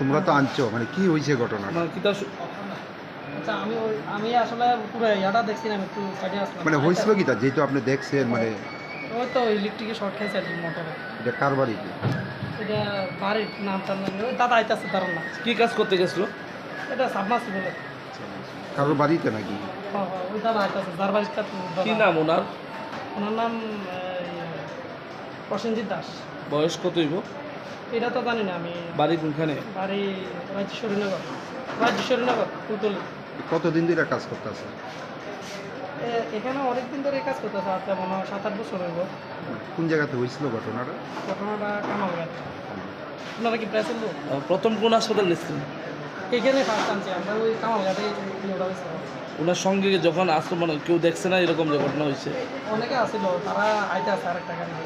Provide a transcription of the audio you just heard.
তোমরা তো আনছো মানে কি হয়েছে ঘটনা? মানে আচ্ছা আমি আমি আসলে পুরো ইয়াটা দেখছি একটু সাইডে আসলাম। মানে হয়েছিল কি তা? যেহেতু আপনি দেখছেন মানে ওই তো ইলেকট্রিকের শর্ট খাইছে আর মোটরে। এটা কার বাড়ি এটা বাড়ির নাম ওই দাদা আইতাছে দাঁড়ান না কি কাজ করতে গেছিল? এটা সাবমার্সিবল। কারোর বাড়িতে নাকি? হ্যাঁ হ্যাঁ ওই দাদা আইতাছে যার বাড়িটা কি নাম ওনার? ওনার নাম প্রসেনজিৎ দাস। বয়স কত হইব? এটা তো জানি না আমি বাড়ি কোনখানে? বাড়ি রাজ্যেশ্বরীনগর রাজ্যেশ্বরীনগর পুতলি। কতদিন ধরে কাজ করতেছে? এ- এখানে অনেকদিন ধরে কাজ করতেছে আর তেমন হয় সাত আট বছর হইব। কোন জায়গাতে হয়েছিল ঘটনাটা? ঘটনাটা কামালঘাট আপনারা কি আহ, প্রথম কোন হাসপাতাল নিচ্ছেন এখানে ফার্স্ট আনছি আমরা ওই কামালঘাটে ইয়েটা ওনার সঙ্গে যখন আসতো মানে কেউ দেখছে না এরকম যে ঘটনা হয়েছে? অনেকে আসছিল তারা আইতে আছে আরেকটা